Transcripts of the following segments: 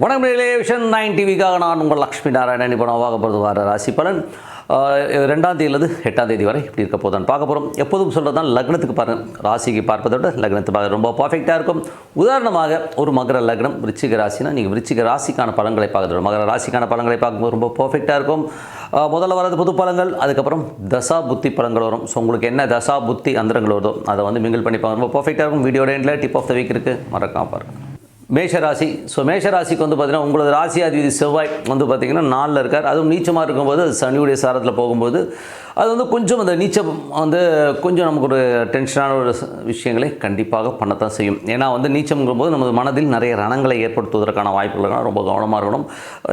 வணக்கம் நேயர்களே, vision nine டிவிக்காக நான் உங்கள் லக்ஷ்மி நாராயணன். இப்போ நான் பார்க்க போகிறது வார ராசி பலன். ரெண்டாம் தேதியிலிருந்து எட்டாம் தேதி வரை இப்படி இருக்க போதான் பார்க்க போகிறோம் எப்போதும் சொல்கிறது தான் லக்னத்துக்கு பாருங்கள் ராசிக்கு பார்ப்பதை விட லக்னத்தை பார்க்க ரொம்ப பர்ஃபெக்டாக இருக்கும். உதாரணமாக ஒரு மகர லக்னம் விருச்சிக ராசினா நீங்கள் விருச்சிக ராசிக்கான பலன்களை பார்க்குறது மகர ராசிக்கான பலன்களை பார்க்கும்போது ரொம்ப பர்ஃபெக்டாக இருக்கும். முதல்ல வரது புது பலன்கள் அதுக்கப்புறம் தசா புத்தி பலன்கள் வரும். ஸோ உங்களுக்கு என்ன தசா புத்தி அந்தரங்கள் வருதோ அதை வந்து மிங்கிள் பண்ணி பார்க்க ரொம்ப பர்ஃபெக்டாக இருக்கும். வீடியோட எண்டில் டிப் ஆஃப் த வீக் இருக்குது மறக்காம பாருங்கள் மேஷராசி. ஸோ மேஷராசிக்கு வந்து பார்த்தீங்கன்னா உங்களது ராசியாதிபதி செவ்வாய் வந்து பார்த்தீங்கன்னா நாலில் இருக்கார். அதுவும் நீச்சமாக இருக்கும்போது அது சனியுடைய சாரத்தில் போகும்போது அது வந்து கொஞ்சம் அந்த நீச்சம் வந்து கொஞ்சம் நமக்கு ஒரு டென்ஷனான ஒரு விஷயங்களை கண்டிப்பாக பண்ணத்தான் செய்யும். ஏன்னா வந்து நீச்சம்ங்கும் போது நமது மனதில் நிறைய ரணங்களை ஏற்படுத்துவதற்கான வாய்ப்புகள் ரொம்ப கவனமாக இருக்கணும்.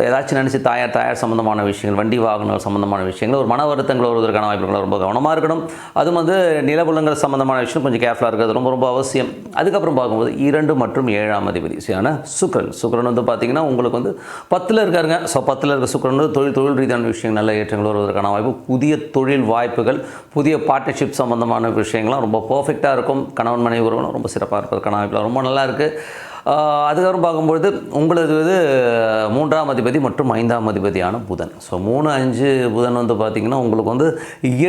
ஏதாச்சும் நினச்சி தாயார் தாயார் சம்மந்தமான விஷயங்கள் வண்டி வாகனம் சம்மந்தமான விஷயங்கள் ஒரு மன வருத்தங்கள் வருவதற்கான வாய்ப்புகள் ரொம்ப கவனமாக இருக்கணும். அதுவும் வந்து நிலபுலங்கள் சம்மந்தமான விஷயம் கொஞ்சம் கேர்ஃபுல்லாக இருக்கிறது ரொம்ப ரொம்ப அவசியம். அதுக்கப்புறம் பார்க்கும்போது இரண்டு மற்றும் ஏழாம் அதிபதி சரியான சுக்ரன். சுக்ரன் வந்து பார்த்தீங்கன்னா உங்களுக்கு வந்து பத்தில் இருக்காருங்க. ஸோ பத்தில் இருக்க சுக்கரன் வந்து தொழில் தொழில் ரீதியான விஷயம் நல்ல ஏற்றங்கள் வருவதற்கான வாய்ப்பு. புதிய தொழில் வாய்ப்புகள் புதிய பார்ட்னர்ஷிப் சம்மந்தமான விஷயங்கள்லாம் ரொம்ப பர்ஃபெக்டாக இருக்கும். கணவன் மனைவி உறவுகளும் ரொம்ப சிறப்பாக இருப்பதற்கான வாய்ப்புகள் ரொம்ப நல்லா இருக்குது அதுக்கப்புறம் பார்க்கும்பொழுது உங்களது இது மூன்றாம் அதிபதி மற்றும் ஐந்தாம் அதிபதியான புதன். ஸோ மூணு அஞ்சு புதன் வந்து பார்த்திங்கன்னா உங்களுக்கு வந்து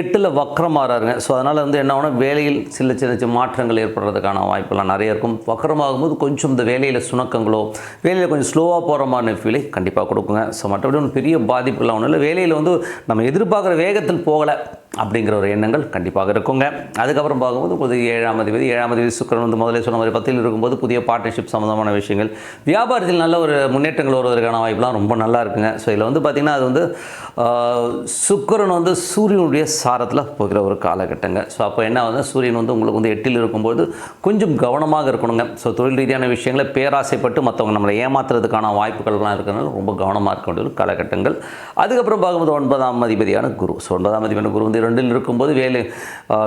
எட்டில் வக்கரமாறாருங்க. ஸோ அதனால் வந்து என்ன ஆகும்னா வேலையில் சில சின்ன சின்ன மாற்றங்கள் ஏற்படுறதுக்கான வாய்ப்பெல்லாம் நிறைய இருக்கும். வக்கரமாகும்போது கொஞ்சம் இந்த வேலையில் சுணக்கங்களோ வேலையில் கொஞ்சம் ஸ்லோவாக போகிற மாதிரி ஃபீலை கண்டிப்பாக கொடுக்குங்க. ஸோ மற்றபடி ஒன்றும் பெரிய பாதிப்புலாம் ஒன்றும் இல்லை. வேலையில் வந்து நம்ம எதிர்பார்க்குற வேகத்தில் போகலை அப்படிங்கிற ஒரு எண்ணங்கள் கண்டிப்பாக இருக்குங்க. அதுக்கப்புறம் பார்க்கும்போது புது ஏழாம் அதிபதி ஏழாம் அதிபதி சுக்கரன் வந்து முதலே சொன்ன மாதிரி பத்தில் இருக்கும்போது புதிய பார்ட்னர்ஷிப் சம்மந்தமான விஷயங்கள். வியாபாரத்தில் நல்ல ஒரு முன்னேற்றங்கள் வருவதற்கான வாய்ப்புலாம் ரொம்ப நல்லா இருக்குங்க. ஸோ இதில் வந்து பார்த்திங்கன்னா அது வந்து சுக்கரன் சுக்கிரன் வந்து சூரியனுடைய சாரத்தில் போகிற ஒரு காலகட்டங்க. ஸோ அப்போ என்ன வந்து சூரியன் வந்து உங்களுக்கு வந்து எட்டில் இருக்கும்போது கொஞ்சம் கவனமாக இருக்கணுங்க. ஸோ தொழில் ரீதியான விஷயங்களை பேராசைப்பட்டு மற்றவங்க நம்மளை ஏமாத்துறதுக்கான வாய்ப்புகள்லாம் இருக்கிறதுனால ரொம்ப கவனமாக இருக்க வேண்டிய ஒரு காலகட்டங்கள். அதுக்கப்புறம் பார்க்கும்போது ஒன்பதாம் அதிபதியான குரு. ஸோ ஒன்பதாம் அதிபதியான குரு வந்து ரெண்டில் இருக்கும்போது வேலை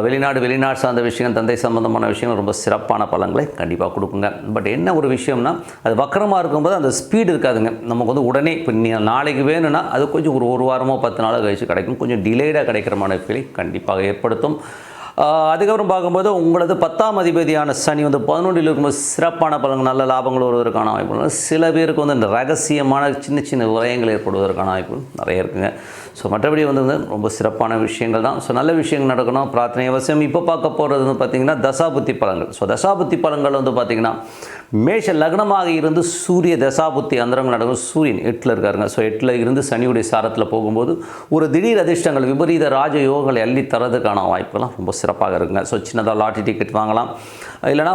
வெளிநாடு வெளிநாடு சார்ந்த விஷயங்கள் தந்தை சம்பந்தமான விஷயங்கள் ரொம்ப சிறப்பான பலன்களை கண்டிப்பாக கொடுக்குங்க. பட் என்ன ஒரு விஷயம்னா அது வக்கரமாக இருக்கும்போது அந்த ஸ்பீடு இருக்காதுங்க. நமக்கு வந்து உடனே இப்போ நீ நாளைக்கு வேணும்னா அது கொஞ்சம் ஒரு ஒரு வாரமோ பத்து நாளோ கழிச்சு கிடைக்கும். கொஞ்சம் டிலேடாக கிடைக்கிற மாதிரி கண்டிப்பாக ஏற்படுத்தும். அதுக்கப்புறம் பார்க்கும்போது உங்களது பத்தாம் அதிபதியான சனி வந்து பதினொன்றில் இருக்கும்போது சிறப்பான பலன்கள் நல்ல லாபங்கள் வருவதற்கான வாய்ப்புகள் சில பேருக்கு வந்து இந்த ரகசியமான சின்ன சின்ன விரயங்கள் ஏற்படுவதற்கான வாய்ப்புகள் நிறைய இருக்குங்க. ஸோ மற்றபடி வந்து வந்து ரொம்ப சிறப்பான விஷயங்கள் தான். ஸோ நல்ல விஷயங்கள் நடக்கணும். பிரார்த்தனை அவசியம். இப்போ பார்க்க போகிறது வந்து பார்த்திங்கன்னா தசாபுத்தி பலன்கள். ஸோ தசாபுத்தி பலன்கள் வந்து பார்த்திங்கன்னா மேஷ லக்னமாக இருந்து சூரிய தசாபுத்தி அந்தரங்கள் நடக்கும் சூரியன் எட்டில் இருக்காருங்க. ஸோ எட்டில் இருந்து சனியுடைய சாரத்தில் போகும்போது ஒரு திடீர் அதிர்ஷ்டங்கள் விபரீத ராஜ யோகங்களை அள்ளி தரதுக்கான வாய்ப்புலாம் ரொம்ப சிறப்பாக இருக்குங்க. ஸோ சின்னதாக லாட்டரி டிக்கெட் வாங்கலாம். இல்லைனா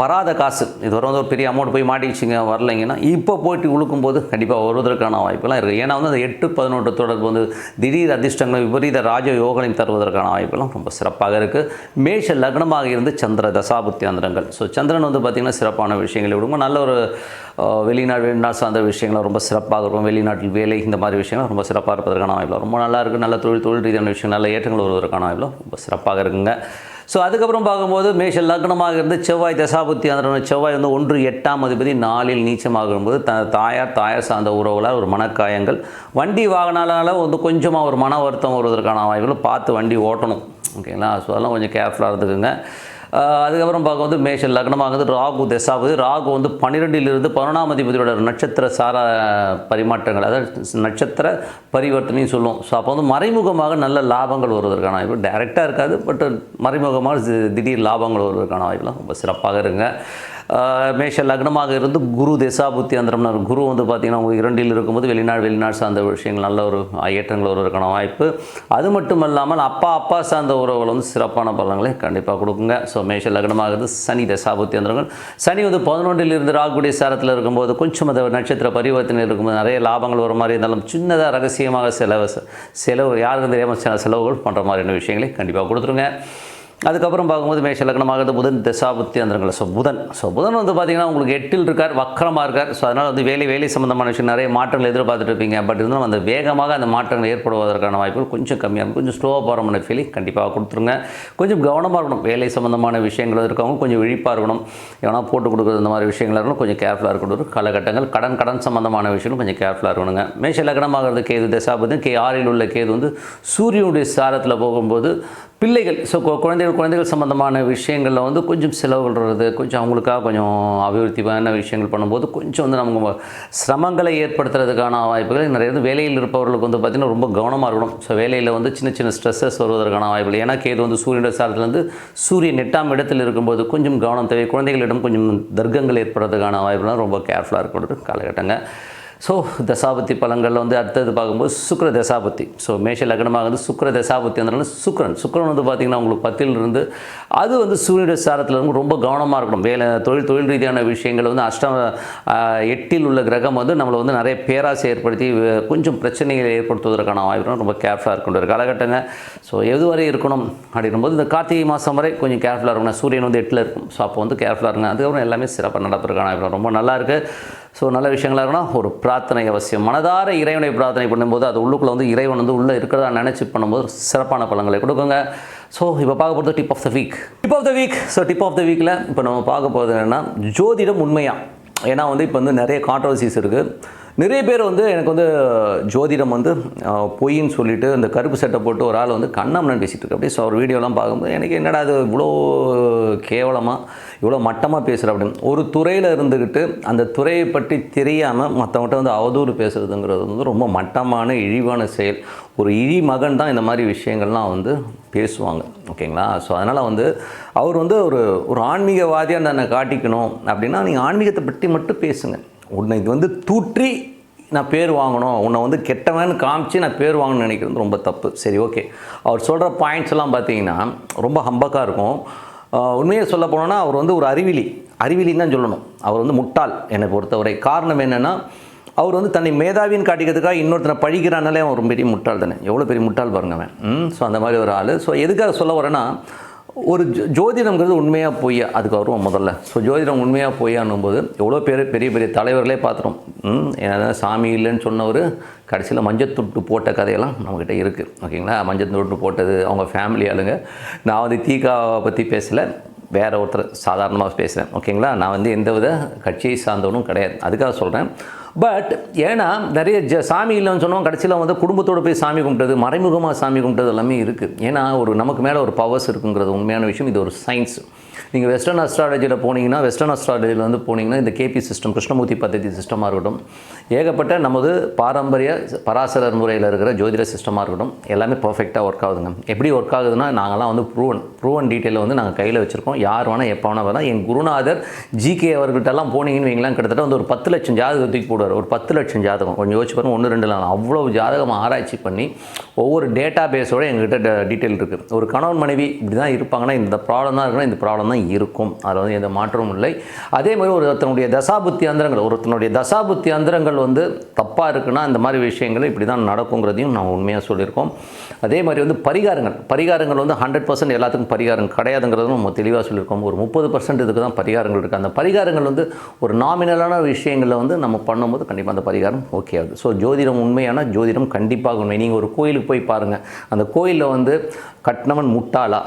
வராத காசு. இது வர வந்து ஒரு பெரிய அமௌண்ட் போய் மாட்டிக்கிச்சிங்க வரலைங்கன்னா இப்போ போயிட்டு உழுக்கும்போது கண்டிப்பாக வருவதற்கான வாய்ப்புலாம் இருக்குது. ஏன்னா வந்து அந்த எட்டு பதினொன்று தொடர்பு வந்து திடீர் அதிர்ஷ்டங்கள் விபரீத ராஜ யோகங்களையும் தருவதற்கான வாய்ப்புலாம் ரொம்ப சிறப்பாக இருக்குது மேஷ லக்னமாக இருந்து சந்திர தசாபுத்தி அந்தரங்கள். ஸோ சந்திரன் வந்து பார்த்திங்கன்னா சிறப்பான விஷயங்களை விடுங்க. நல்ல ஒரு வெளிநாடு வெளிநாடு சார்ந்த விஷயங்கள் ரொம்ப சிறப்பாக இருக்கும். வெளிநாட்டில் வேலை இந்த மாதிரி விஷயங்கள் ரொம்ப சிறப்பாக இருப்பதற்கான வாய்ப்பு ரொம்ப நல்லா இருக்குது நல்ல தொழில் தொழில் ரீதியான விஷயம் நல்ல ஏற்றங்கள் வருவதற்கான வாய்ப்பு ரொம்ப சிறப்பாக இருக்குங்க. ஸோ அதுக்கப்புறம் பார்க்கும்போது மேஷ லக்னமாக இருந்து செவ்வாய் தசாபுத்தி அந்த செவ்வாய் வந்து ஒன்று எட்டாம் அதிபதி நாளில் நீச்சமாகும்போது த தாயார் தாயார் சார்ந்த உறவுகளால் ஒரு மனக்காயங்கள். வண்டி வாகனால வந்து கொஞ்சமாக ஒரு மன வருத்தம் வருவதற்கான வாய்ப்புகள் பார்த்து வண்டி ஓட்டணும். ஓகேங்களா ஸோ அதெல்லாம் கொஞ்சம் கேர்ஃபுல்லாக இருந்துக்குங்க. அதுக்கப்புறம் பார்க்கும்போது மேஷ லக்னமாகுது ராகு தசாவது ராகு வந்து பன்னிரெண்டிலிருந்து பதினொன்றாம் அதிபதியோட நட்சத்திர சார பரிமாற்றங்கள் அதாவது நட்சத்திர பரிவர்த்தனையும் சொல்லுவோம். ஸோ அப்போ வந்து மறைமுகமாக நல்ல லாபங்கள் வருவதற்கான வாய்ப்பு. டைரெக்டாக இருக்காது பட் மறைமுகமாக திடீர் லாபங்கள் வருவதற்கான வாய்ப்புலாம் ரொம்ப சிறப்பாக இருங்க மேஷ லக்னமாக இருந்து குரு தசாபுத்தி அந்தரம்னா குரு வந்து பார்த்திங்கன்னா உங்களுக்கு இரண்டில் இருக்கும்போது வெளிநாடு வெளிநாடு சார்ந்த விஷயங்கள் நல்ல ஒரு ஏற்றங்கள் வருவதற்கான வாய்ப்பு. அது மட்டும் இல்லாமல் அப்பா அப்பா சார்ந்த உறவுகள் வந்து சிறப்பான பலன்களை கண்டிப்பாக கொடுக்குங்க. ஸோ மேஷ லக்னமாக இருந்து சனி தசாபுத்தி அந்தரங்கள். சனி வந்து பதினொன்றில் இருந்து ராகுடைய சாரத்தில் இருக்கும்போது கொஞ்சம் அந்த நட்சத்திர பரிவர்த்தனை இருக்கும்போது நிறைய லாபங்கள் வர மாதிரி இருந்தாலும் சின்னதாக ரகசியமாக செலவு செலவு யாருக்கும் தெரியாமல் சில செலவுகள் பண்ணுற மாதிரியான விஷயங்களை கண்டிப்பாக கொடுத்துருங்க. அதுக்கப்புறம் பார்க்கும்போது மேஷ லக்னமாகிறது புதன் தசாபுத்தி அந்தரங்கள் ஸோ புதன். ஸோ புதன் வந்து பார்த்தீங்கன்னா உங்களுக்கு எட்டில் இருக்கார் வக்கரமாக இருக்கார். ஸோ அதனால் வந்து வேலை வேலை சம்மந்தமான விஷயம் நிறைய மாற்றங்கள் எதிர்பார்த்துட்டு இருப்பீங்க பட் இருந்தாலும் அந்த வேகமாக அந்த மாற்றங்கள் ஏற்படுவதற்கான வாய்ப்புகள் கொஞ்சம் கம்மியாக இருக்கும். கொஞ்சம் ஸ்லோவாக போகிற மாதிரி ஃபீலிங் கண்டிப்பாக கொடுத்துருங்க. கொஞ்சம் கவனமாக இருக்கணும். வேலை சம்மந்தமான விஷயங்கள் இருக்கவங்க கொஞ்சம் விழிப்பாக இருக்கணும். எவனா போட்டு கொடுக்குறது இந்த மாதிரி விஷயங்கள் இருக்கணும் கொஞ்சம் கேர்ஃபுல்லாக இருக்கணும் ஒரு காலகட்டங்கள் கடன் கடன் சம்மந்தமான விஷயங்களும் கொஞ்சம் கேர்ஃபுல்லாக இருக்கணுங்க. மேஷ லக்னமாகிறது கேது தசாபுதன் கே ஆறில் உள்ள கேது வந்து சூரியனுடைய சாரத்தில் போகும்போது பிள்ளைகள் ஸோ குழந்தைகள் குழந்தைகள் சம்மந்தமான விஷயங்களில் வந்து கொஞ்சம் செலவுகிறது கொஞ்சம் அவங்களுக்காக கொஞ்சம் அபிவிருத்தியான விஷயங்கள் பண்ணும்போது கொஞ்சம் வந்து நம்ம சிரமங்களை ஏற்படுத்துறதுக்கான வாய்ப்புகள் நிறைய வந்து வேலையில் இருப்பவர்களுக்கு வந்து பார்த்திங்கன்னா ரொம்ப கவனமாக இருக்கணும். ஸோ வேலையில் வந்து சின்ன சின்ன ஸ்ட்ரெஸ்ஸஸ் வருவதற்கான வாய்ப்புகள். ஏன்னா கேது வந்து சூரியனுடைய சாரத்துலேருந்து சூரியன் எட்டாம் இடத்தில் இருக்கும்போது கொஞ்சம் கவனம் தேவை. குழந்தைகளிடம் கொஞ்சம் தர்க்கங்கள் ஏற்படுறதுக்கான வாய்ப்புலாம் ரொம்ப கேர்ஃபுல்லாக இருக்கணும். காலகட்டங்கள் ஸோ தசாபத்தி பழங்களில் வந்து அடுத்தது பார்க்கும்போது சுக்கர தசாபத்தி ஸோ மேஷ லக்னமாக வந்து சுக்கர தசாபத்தி அதனால சுக்கரன் சுக்கரன் வந்து பார்த்திங்கன்னா உங்களுக்கு பத்தில் இருந்து அது வந்து சூரியனுடைய சாரத்தில் இருந்து ரொம்ப கவனமாக இருக்கணும். வேலை தொழில் தொழில் ரீதியான விஷயங்கள் வந்து அஷ்டம் எட்டில் உள்ள கிரகம் வந்து நம்மளை வந்து நிறைய பேராசை ஏற்படுத்தி கொஞ்சம் பிரச்சனைகளை ஏற்படுத்துவதற்கான வாய்ப்பு ரொம்ப கேர்ஃபுல்லாக இருக்கணும். ஒரு காலகட்டங்க. ஸோ எது வரை இருக்கணும்? அப்படின்னும்போது இந்த கார்த்திகை மாதம் வரை கொஞ்சம் கேர்ஃபுல்லாக இருக்கணும். சூரியன் வந்து எட்டில் இருக்கும். ஸோ அப்போ வந்து கேர்ஃபுல்லாக இருங்க. அதுக்கப்புறம் எல்லாமே சிறப்பாக நடப்பதற்கான வாய்ப்பு ரொம்ப நல்லாயிருக்கு ஸோ நல்ல விஷயங்களா இருக்கணும். ஒரு பிரார்த்தனை அவசியம். மனதார இறைவனை பிரார்த்தனை பண்ணும்போது அது உள்ளுக்குள்ளே வந்து இறைவன் வந்து உள்ளே இருக்கிறதா நினச்சி பண்ணும்போது சிறப்பான பலன்களை கொடுக்குங்க. ஸோ இப்போ பார்க்க போகிறது tip of the week tip of the week so tip of the வீக்கில் இப்போ நம்ம பார்க்க போகிறது என்னென்னா ஜோதிடம் உண்மையா? ஏன்னா வந்து இப்போ வந்து நிறைய கான்ட்ரவர்சிஸ் இருக்குது நிறைய பேர் வந்து எனக்கு வந்து ஜோதிடம் வந்து பொய்ன்னு சொல்லிட்டு இந்த கருப்பு சட்டை போட்டு ஒரு ஆள் வந்து கண்ணம்னு பேசிகிட்டு இருக்கு. அப்படியே ஸோ அவர் வீடியோலாம் பார்க்கும்போது எனக்கு என்னடா அது இவ்வளோ கேவலமாக இவ்வளோ மட்டமாக பேசுகிற அப்படின்னு. ஒரு துறையில் இருந்துக்கிட்டு அந்த துறையை பற்றி தெரியாமல் மற்றவங்கள்ட்ட வந்து அவதூறு பேசுகிறதுங்கிறது வந்து ரொம்ப மட்டமான இழிவான செயல். ஒரு இழி மகன் தான் இந்த மாதிரி விஷயங்கள்லாம் வந்து பேசுவாங்க. ஓகேங்களா? ஸோ அதனால் வந்து அவர் வந்து ஒரு ஒரு ஆன்மீகவாதியாக தன்னை காட்டிக்கணும் அப்படின்னா நீங்கள் ஆன்மீகத்தை பற்றி மட்டும் பேசுங்கள் உன்னை இது வந்து தூற்றி நான் பேர் வாங்கணும். உன்னை வந்து கெட்டவன் காமிச்சு நான் பேர் வாங்கணும்னு நினைக்கிறது ரொம்ப தப்பு. சரி ஓகே. அவர் சொல்கிற பாயிண்ட்ஸ் எல்லாம் பார்த்தீங்கன்னா ரொம்ப ஹம்பக்காக இருக்கும். உண்மையை சொல்ல போனோன்னா அவர் வந்து ஒரு அறிவிலி. அறிவிலின்னு தான் சொல்லணும். அவர் வந்து முட்டாள் என்னை பொறுத்தவரை. காரணம் என்னென்னா அவர் வந்து தன்னை மேதாவின்னு காட்டிக்கிறதுக்காக இன்னொருத்தனை பழிக்கிறானாலே அவன் ஒரு பெரிய முட்டாள் தானே. எவ்வளோ பெரிய முட்டாள் பாருங்க அவன். ஸோ அந்த மாதிரி ஒரு ஆள். ஸோ எதுக்காக சொல்ல வரேன்னா ஒரு ஜோ- ஜோதிடம்ங்கிறது உண்மையாக பொய்யா? அதுக்கு வருவோம் முதல்ல. ஸோ ஜோதிடம் உண்மையாக பொய்யான்னும் போது எவ்வளோ பேர் பெரிய பெரிய தலைவர்களே பார்த்துரும். ம் ஏன்னா சாமி இல்லைன்னு சொன்னவர் கடைசியில் மஞ்சத்துட்டு போட்ட கதையெல்லாம் நம்மக்கிட்ட இருக்குது ஓகேங்களா? மஞ்சத்துட்டு போட்டது அவங்க ஃபேமிலி ஆளுங்க. நான் வந்து தீகாவை பற்றி பேசலை. வேற ஒருத்தர் சாதாரணமாக பேசுகிறேன் ஓகேங்களா? நான் வந்து எந்த வித கட்சியை சார்ந்தவனும் கிடையாது. அதுக்காக சொல்கிறேன் பட் ஏன்னா நிறைய ஜ சாமி இல்லைன்னு சொன்னோம் கடைசியில் வந்து குடும்பத்தோடு போய் சாமி கும்பிட்டது மறைமுகமாக சாமி கும்பிட்டது எல்லாமே இருக்குது ஏன்னா ஒரு நமக்கு மேலே ஒரு பவர்ஸ் இருக்குங்கிறது உண்மையான விஷயம். இது ஒரு சயின்ஸ் நீங்கள் வெஸ்டர்ன் அஸ்ட்ராலஜியில் போனீங்கன்னா வெஸ்டர்ன் அஸ்ட்ராலஜியில் வந்து போனீங்கன்னா இந்த கேபி சிஸ்டம் கிருஷ்ணமூர்த்தி பദ്ധதி சிஸ்டமாக இருக்கட்டும். ஏகப்பட்ட நமது பாரம்பரிய பராசரர் முறையில் இருக்கிற ஜோதிட சிஸ்டமாக இருக்கட்டும். எல்லாமே பர்ஃபெக்டாக ஒர்க் ஆகுதுங்க. எப்படி ஒர்க் ஆகுதுன்னா நாங்களாம் வந்து ப்ரூவன் ப்ரூவன் டீட்டெயில் வந்து நாங்கள் கையில் வச்சுருக்கோம். யார் வேணால் எப்போ வேணால் வேணால் என் குருநாதர் ஜிகே அவர்கிட்டலாம் போனீங்கன்னு வைங்களாம் கிட்டத்தட்ட வந்து ஒரு பத்து லட்சம் ஜாதகம் தூக்கி போடுவார். ஒரு பத்து லட்சம் ஜாதகம். கொஞ்சம் யோசிச்சு பாருங்கள் ஒன்று ரெண்டு இல்லை அவ்வளோ ஜாதகம் ஆராய்ச்சி பண்ணி ஒவ்வொரு டேட்டா பேஸோட எங்ககிட்ட டீட்டெயில் இருக்குது ஒரு கணவன் மனைவி இப்படி தான் இருப்பாங்கன்னா இந்த ப்ராப்ளம் தான் இருக்குன்னா இந்த ப்ராப்ளம் தான் இருக்கும். அதில் வந்து எந்த மாற்றமும் இல்லை. அதே மாதிரி ஒருத்தனுடைய தசாபுத்தி அந்தரங்கள் ஒருத்தனுடைய தசாபுத்தி அந்தரங்கள் வந்து தப்பாக இருக்குன்னா இந்த மாதிரி விஷயங்கள் இப்படி தான் நடக்குங்கிறதையும் நான் உண்மையாக சொல்லியிருக்கோம். அதே மாதிரி வந்து பரிகாரங்கள். பரிகாரங்கள் வந்து ஹண்ட்ரட் பர்சன்ட் எல்லாத்துக்கும் பரிகாரம் கிடையாதுங்கிறது நம்ம தெளிவாக சொல்லியிருக்கோம். ஒரு முப்பது பர்சன்ட் இதுக்கு தான் பரிகாரங்கள் இருக்குது அந்த பரிகாரங்கள் வந்து ஒரு நாமினலான விஷயங்களில் வந்து நம்ம பண்ணும்போது கண்டிப்பாக அந்த பரிகாரம் ஓகே ஆகுது. ஸோ ஜோதிடம் உண்மையான? ஜோதிடம் கண்டிப்பாக உண்மை. நீங்கள் ஒரு கோயிலுக்கு போய் பாருங்கள் அந்த கோயிலில் வந்து கட்டினவன் முட்டாளா?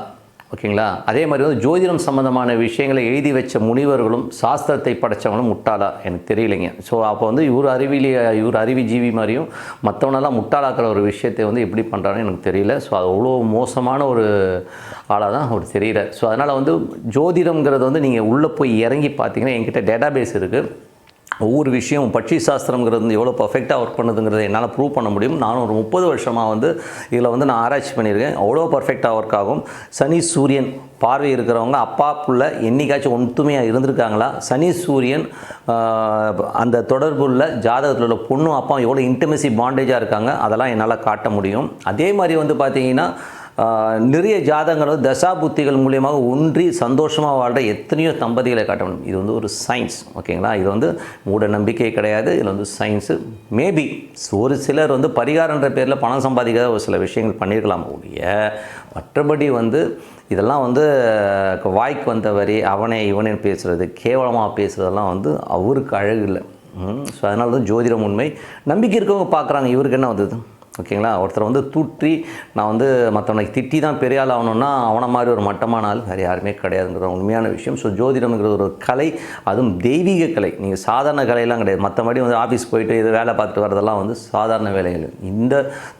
ஓகேங்களா? அதே மாதிரி வந்து ஜோதிடம் சம்மந்தமான விஷயங்களை எழுதி வச்ச முனிவர்களும் சாஸ்திரத்தை படைச்சவங்களும் முட்டாளா? எனக்கு தெரியலைங்க. ஸோ அப்போ வந்து இவர் அறிவிலி இவர் அறிவி ஜீவி மாதிரியும் மற்றவனெல்லாம் முட்டாளாக்கிற ஒரு விஷயத்தை வந்து எப்படி பண்ணுறான்னு எனக்கு தெரியல. ஸோ அது அவ்வளோ மோசமான ஒரு ஆளாக தான் அவர் தெரியல ஸோ அதனால் வந்து ஜோதிடம்ங்கிறது வந்து நீங்கள் உள்ளே போய் இறங்கி பார்த்தீங்கன்னா என்கிட்ட டேட்டாபேஸ் இருக்குது ஒவ்வொரு விஷயம் பட்சி சாஸ்திரங்கிறது வந்து எவ்வளோ பர்ஃபெக்டாக ஒர்க் பண்ணுதுங்கிறத என்னால் ப்ரூவ் பண்ண முடியும். நானும் ஒரு முப்பது வருஷமாக வந்து இதில் வந்து நான் ஆராய்ச்சி பண்ணியிருக்கேன். அவ்வளோ பர்ஃபெக்டாக ஒர்க் ஆகும். சனி சூரியன் பார்வை இருக்கிறவங்க அப்பா புள்ள என்னைக்காச்சும் ஒன்றுமையாக இருந்திருக்காங்களா? சனி சூரியன் அந்த தொடர்புள்ள ஜாதகத்தில் உள்ள பொண்ணும் அப்பா எவ்வளோ இன்டிமசி பாண்டேஜாக இருக்காங்க? அதெல்லாம் என்னால் காட்ட முடியும். அதே மாதிரி வந்து பார்த்தீங்கன்னா நிறைய ஜாதகங்கள் வந்து தசா புத்திகள் மூலியமாக ஒன்றி சந்தோஷமாக வாழ்கிற எத்தனையோ தம்பதிகளை காட்ட முடியும். இது வந்து ஒரு சயின்ஸ் ஓகேங்களா? இது வந்து மூட நம்பிக்கை கிடையாது. இதில் வந்து சயின்ஸு மேபி ஒரு சிலர் வந்து பரிகாரன்ற பேரில் பணம் சம்பாதிக்காத ஒரு சில விஷயங்கள் பண்ணியிருக்கலாம் ஒழிய மற்றபடி வந்து இதெல்லாம் வந்து வாய்க்கு வந்த வரி அவனே இவனே பேசுகிறது கேவலமாக பேசுகிறதெல்லாம் வந்து அவருக்கு அழகு இல்லை. ஸோ அதனால தான் ஜோதிடம் உண்மை. நம்பிக்கை இருக்கவங்க பார்க்குறாங்க இவருக்கு என்ன வந்தது? ஓகேங்களா? ஒருத்தர் வந்து தூற்றி நான் வந்து மற்றவனை திட்டி தான் பெரிய ஆள் ஆகணும்னா அவனை மாதிரி ஒரு மட்டமான ஆள் வேறு யாருமே கிடையாதுங்கிற உண்மையான விஷயம். ஸோ ஜோதிடம்ங்கிறது ஒரு கலை அதுவும் தெய்வீக கலை. நீங்கள் சாதாரண கலையெல்லாம் கிடையாது. மற்றபடி வந்து ஆஃபீஸ் போயிட்டு இது வேலை பார்த்துட்டு வரதெல்லாம் வந்து சாதாரண வேலைகள் இந்த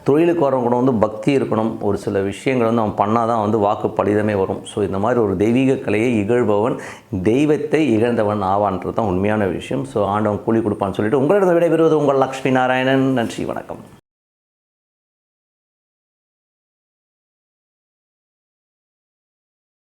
தொழிலுக்கு வரவங்க கூட வந்து பக்தி இருக்கணும். ஒரு சில விஷயங்கள் வந்து அவன் பண்ணால் தான் வந்து வாக்கு பலிதமே வரும். ஸோ இந்த மாதிரி ஒரு தெய்வீக கலையை இகழ்பவன் தெய்வத்தை இகழ்ந்தவன் ஆவான்றது தான் உண்மையான விஷயம். ஸோ ஆண்டவன் கூலி கொடுப்பான்னு சொல்லிட்டு உங்களிடம் விடைபெறுவது உங்கள் லக்ஷ்மி நாராயணன். நன்றி வணக்கம்.